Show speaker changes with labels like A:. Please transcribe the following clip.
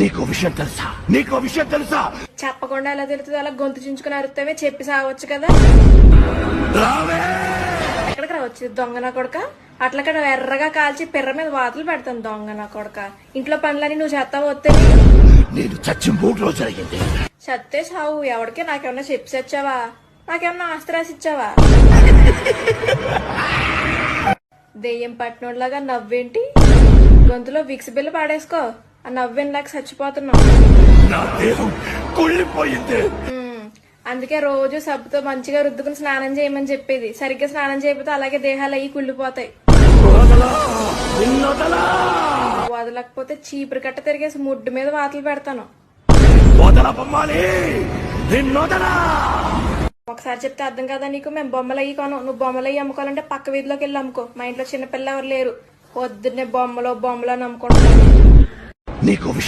A: నీకు విషయం తెలుసా? నీకు విషయం తెలుసా?
B: చెప్పకుండా ఎలా తెలుస్తుంది అలా గొంతు చించుకుని అరుస్తావే చెప్పి సావచ్చు కదా. ఎక్కడికి రావచ్చు దొంగ నా కొడక? అట్లక్కడ ఎర్రగా కాల్చి పిర్ర మీద వాతలు పెడతాను దొంగ నా కొడక. ఇంట్లో పనులని నువ్వు చేస్తావు వస్తే
A: నేను చచ్చి మూడు రోజు జరిగింది
B: సత్తే సావు ఎవడికి? నాకేమన్నా చెప్పి వచ్చావా నాకేమన్నా ఆస్తి రాసి ఇచ్చావా? దెయ్యం పట్టినోడ్లాగా నవ్వేంటి? గొంతులో విక్స్ బిల్లు పాడేసుకో. ఆ నవ్వేలాగా చచ్చిపోతున్నావు
A: నా దేహం కుళ్ళిపోయింది.
B: ఉమ్, అందుకే రోజు సబ్బుతో మంచిగా రుద్దుకుని స్నానం చేయమని చెప్పేది. సరిగ్గా స్నానం చేయకపోతే అలాగే దేహాలు అయ్యి కుళ్ళిపోతాయి. వదలకపోతే చీపురు కట్ట తిరిగేసి ముడ్డు మీద వాతలు పెడతాను. ఒకసారి చెప్తే అర్థం కదా నీకు? మేము బొమ్మలు అయ్యి కొను నువ్వు బొమ్మలు అయ్యి అమ్ముకోవాలంటే పక్క వీధిలోకి వెళ్ళి అమ్ముకో. మా ఇంట్లో చిన్నపిల్ల ఎవరు లేరు. పొద్దున్నే బొమ్మలో బొమ్మలో అని అమ్ముకుంటాను
A: నీకు విషయం